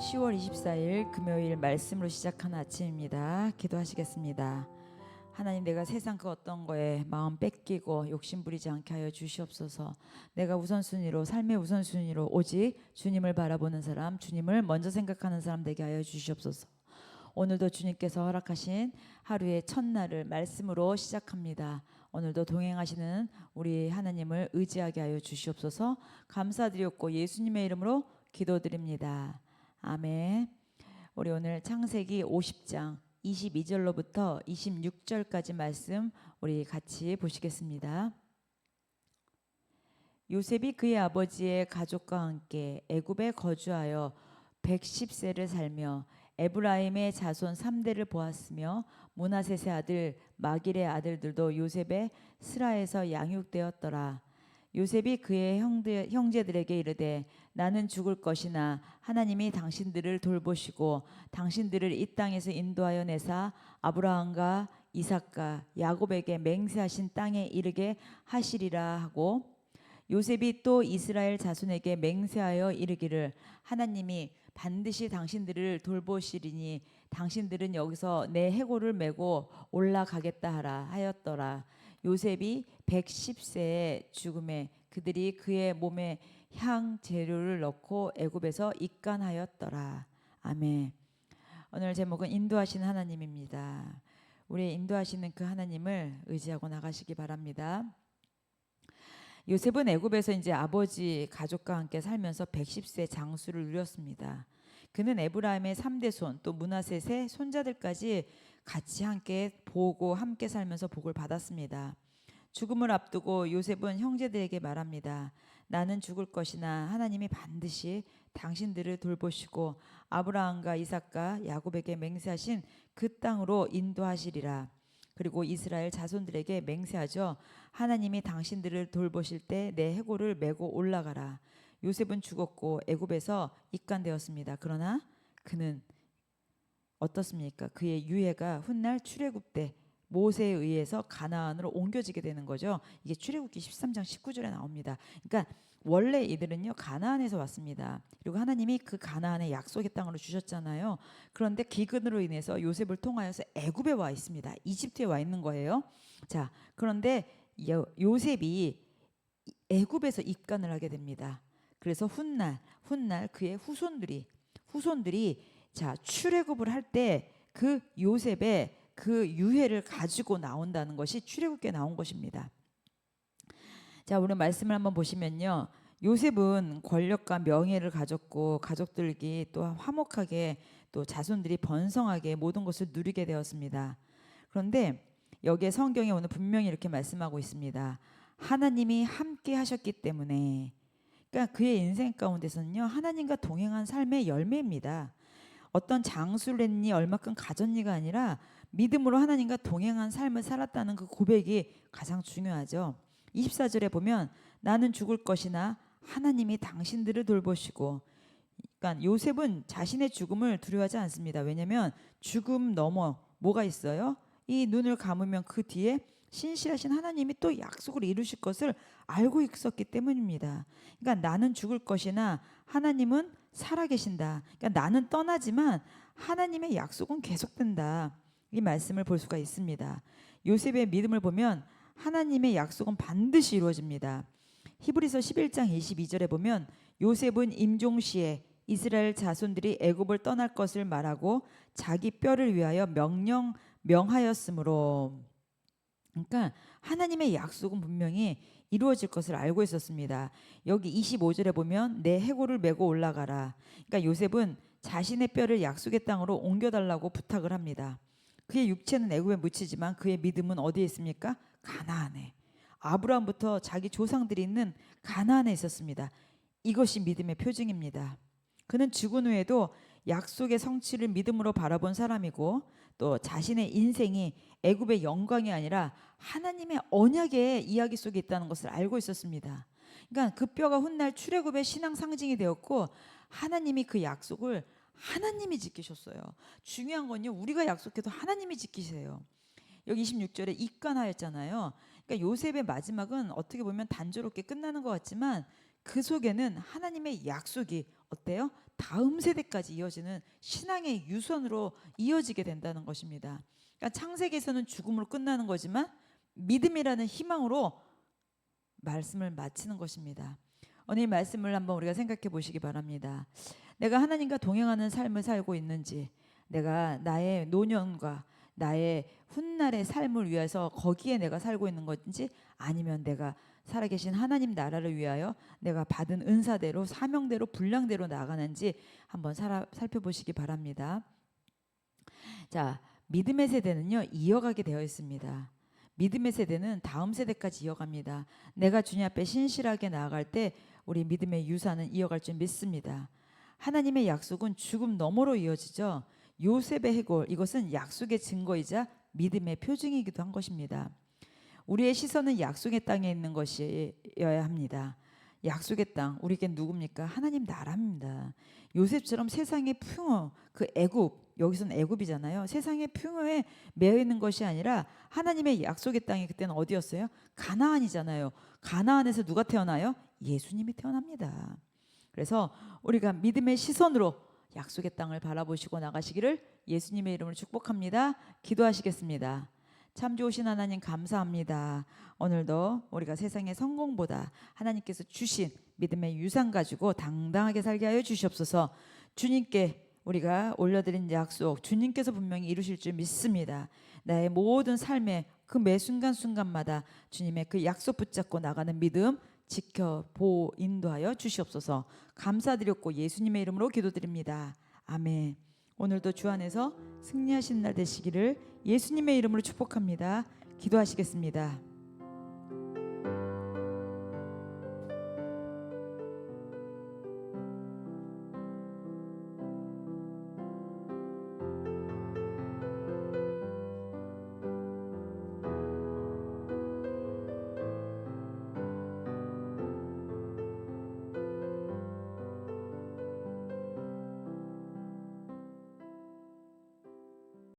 10월 24일 금요일 말씀으로 시작하는 아침입니다. 기도하시겠습니다. 하나님 내가 세상 그 어떤 거에 마음 뺏기고 욕심 부리지 않게 하여 주시옵소서. 내가 우선순위로 삶의 우선순위로 오직 주님을 바라보는 사람, 주님을 먼저 생각하는 사람 되게 하여 주시옵소서. 오늘도 주님께서 허락하신 하루의 첫날을 말씀으로 시작합니다. 오늘도 동행하시는 우리 하나님을 의지하게 하여 주시옵소서. 감사드렸고 예수님의 이름으로 기도드립니다. 아멘. 우리 오늘 창세기 50장 22절로부터 26절까지 말씀 우리 같이 보시겠습니다. 요셉이 그의 아버지의 가족과 함께 애굽에 거주하여 110세를 살며 에브라임의 자손 3대를 보았으며 모나셋의 아들 마길의 아들들도 요셉의 스라에서 양육되었더라. 요셉이 그의 형제, 형제들에게 이르되 나는 죽을 것이나 하나님이 당신들을 돌보시고 당신들을 이 땅에서 인도하여 내사 아브라함과 이삭과 야곱에게 맹세하신 땅에 이르게 하시리라 하고 요셉이 또 이스라엘 자손에게 맹세하여 이르기를 하나님이 반드시 당신들을 돌보시리니 당신들은 여기서 내 해골을 메고 올라가겠다 하라 하였더라. 요셉이 110세의 죽음에 그들이 그의 몸에 향 재료를 넣고 애굽에서 입간하였더라. 아멘. 오늘 제목은 인도하시는 하나님입니다. 우리 인도하시는 그 하나님을 의지하고 나가시기 바랍니다. 요셉은 애굽에서 이제 아버지 가족과 함께 살면서 110세 장수를 누렸습니다. 그는 에브라임의 3대 손, 또 문하셋의 손자들까지 같이 함께 보고 함께 살면서 복을 받았습니다. 죽음을 앞두고 요셉은 형제들에게 말합니다. 나는 죽을 것이나 하나님이 반드시 당신들을 돌보시고 아브라함과 이삭과 야곱에게 맹세하신 그 땅으로 인도하시리라. 그리고 이스라엘 자손들에게 맹세하죠. 하나님이 당신들을 돌보실 때 내 해골을 메고 올라가라. 요셉은 죽었고 애굽에서 입간되었습니다. 그러나 그는 어떻습니까? 그의 유해가 훗날 출애굽 때 모세에 의해서 가나안으로 옮겨지게 되는 거죠. 이게 출애굽기 13장 19절에 나옵니다. 그러니까 원래 이들은요 가나안에서 왔습니다. 그리고 하나님이 그 가나안의 약속의 땅으로 주셨잖아요. 그런데 기근으로 인해서 요셉을 통하여서 애굽에 와 있습니다. 이집트에 와 있는 거예요. 자, 그런데 요, 요셉이 애굽에서 입간을 하게 됩니다. 그래서 훗날 훗날 그의 후손들이 후손들이 자 출애굽을 할 때 그 요셉의 그 유해를 가지고 나온다는 것이 출애굽기에 나온 것입니다. 자, 우리 말씀을 한번 보시면요. 요셉은 권력과 명예를 가졌고 가족들이 또 화목하게 또 자손들이 번성하게 모든 것을 누리게 되었습니다. 그런데 여기에 성경에 오늘 분명히 이렇게 말씀하고 있습니다. 하나님이 함께 하셨기 때문에 그러니까 그의 인생 가운데서는요. 하나님과 동행한 삶의 열매입니다. 어떤 장수를 했니 얼마큼 가졌니가 아니라 믿음으로 하나님과 동행한 삶을 살았다는 그 고백이 가장 중요하죠. 24절에 보면 나는 죽을 것이나 하나님이 당신들을 돌보시고 그러니까 요셉은 자신의 죽음을 두려워하지 않습니다. 왜냐하면 죽음 넘어 뭐가 있어요? 이 눈을 감으면 그 뒤에 신실하신 하나님이 또 약속을 이루실 것을 알고 있었기 때문입니다. 그러니까 나는 죽을 것이나 하나님은 살아계신다. 그러니까 나는 떠나지만 하나님의 약속은 계속된다. 이 말씀을 볼 수가 있습니다. 요셉의 믿음을 보면 하나님의 약속은 반드시 이루어집니다. 히브리서 11장 22절에 보면 요셉은 임종 시에 이스라엘 자손들이 애굽을 떠날 것을 말하고 자기 뼈를 위하여 명령 명하였으므로 그러니까 하나님의 약속은 분명히 이루어질 것을 알고 있었습니다. 여기 25절에 보면 내 해골을 메고 올라가라. 그러니까 요셉은 자신의 뼈를 약속의 땅으로 옮겨달라고 부탁을 합니다. 그의 육체는 애굽에 묻히지만 그의 믿음은 어디에 있습니까? 가나안에. 아브라함부터 자기 조상들이 있는 가나안에 있었습니다. 이것이 믿음의 표징입니다. 그는 죽은 후에도 약속의 성취를 믿음으로 바라본 사람이고 또 자신의 인생이 애굽의 영광이 아니라 하나님의 언약의 이야기 속에 있다는 것을 알고 있었습니다. 그러니까 그 뼈가 훗날 출애굽의 신앙 상징이 되었고 하나님이 그 약속을 하나님이 지키셨어요. 중요한 건요. 우리가 약속해도 하나님이 지키세요. 여기 26절에 입간하였잖아요. 그러니까 요셉의 마지막은 어떻게 보면 단조롭게 끝나는 것 같지만 그 속에는 하나님의 약속이 어때요? 다음 세대까지 이어지는 신앙의 유선으로 이어지게 된다는 것입니다. 그러니까 창세기에서는 죽음으로 끝나는 거지만 믿음이라는 희망으로 말씀을 마치는 것입니다. 오늘 이 말씀을 한번 우리가 생각해 보시기 바랍니다. 내가 하나님과 동행하는 삶을 살고 있는지, 내가 나의 노년과 나의 훗날의 삶을 위해서 거기에 내가 살고 있는 건지, 아니면 내가 살아계신 하나님 나라를 위하여 내가 받은 은사대로 사명대로 분량대로 나가는지 한번 살아, 살펴보시기 바랍니다. 자, 믿음의 세대는요 이어가게 되어 있습니다. 믿음의 세대는 다음 세대까지 이어갑니다. 내가 주님 앞에 신실하게 나아갈 때 우리 믿음의 유산은 이어갈 줄 믿습니다. 하나님의 약속은 죽음 너머로 이어지죠. 요셉의 해골 이것은 약속의 증거이자 믿음의 표징이기도 한 것입니다. 우리의 시선은 약속의 땅에 있는 것이어야 합니다. 약속의 땅 우리에게 누굽니까? 하나님 나라입니다. 요셉처럼 세상의 풍요 그 애굽 여기서는 애굽이잖아요. 세상의 풍요에 매여 있는 것이 아니라 하나님의 약속의 땅이 그때는 어디였어요? 가나안이잖아요. 가나안에서 누가 태어나요? 예수님이 태어납니다. 그래서 우리가 믿음의 시선으로 약속의 땅을 바라보시고 나가시기를 예수님의 이름으로 축복합니다. 기도하시겠습니다. 참 좋으신 하나님 감사합니다. 오늘도 우리가 세상의 성공보다 하나님께서 주신 믿음의 유산 가지고 당당하게 살게 하여 주시옵소서. 주님께 우리가 올려드린 약속 주님께서 분명히 이루실 줄 믿습니다. 나의 모든 삶의 그 매 순간 순간마다 주님의 그 약속 붙잡고 나가는 믿음 지켜 보호 인도하여 주시옵소서. 감사드렸고 예수님의 이름으로 기도드립니다. 아멘. 오늘도 주 안에서 승리하신 날 되시기를 예수님의 이름으로 축복합니다. 기도하시겠습니다.